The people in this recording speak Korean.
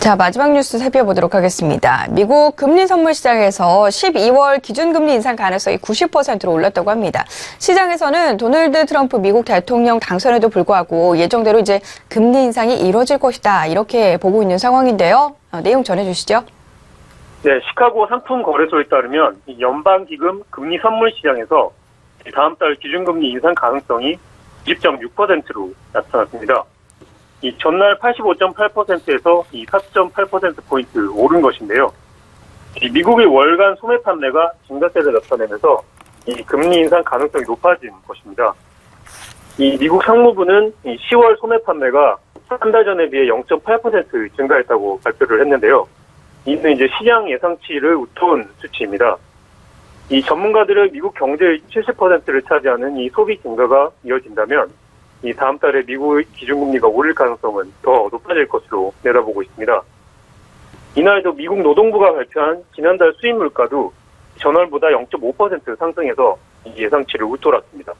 자, 마지막 뉴스 살펴보도록 하겠습니다. 미국 금리 선물 시장에서 12월 기준금리 인상 가능성이 90%로 올랐다고 합니다. 시장에서는 도널드 트럼프 미국 대통령 당선에도 불구하고 예정대로 이제 금리 인상이 이뤄질 것이다. 이렇게 보고 있는 상황인데요. 어, 내용 전해주시죠. 네, 시카고 상품 거래소에 따르면 이 연방기금 금리 선물 시장에서 다음 달 기준금리 인상 가능성이 20.6%로 나타났습니다. 이 전날 85.8%에서 이 4.8%포인트 오른 것인데요. 이 미국의 월간 소매 판매가 증가세를 나타내면서 이 금리 인상 가능성이 높아진 것입니다. 이 미국 상무부는 이 10월 소매 판매가 한 달 전에 비해 0.8% 증가했다고 발표를 했는데요. 이는 이제 시장 예상치를 웃도운 수치입니다. 이 전문가들의 미국 경제의 70%를 차지하는 이 소비 증가가 이어진다면 이 다음 달에 미국의 기준금리가 오를 가능성은 더 높아질 것으로 내다보고 있습니다. 이날도 미국 노동부가 발표한 지난달 수입 물가도 전월보다 0.5% 상승해서 이 예상치를 웃돌았습니다.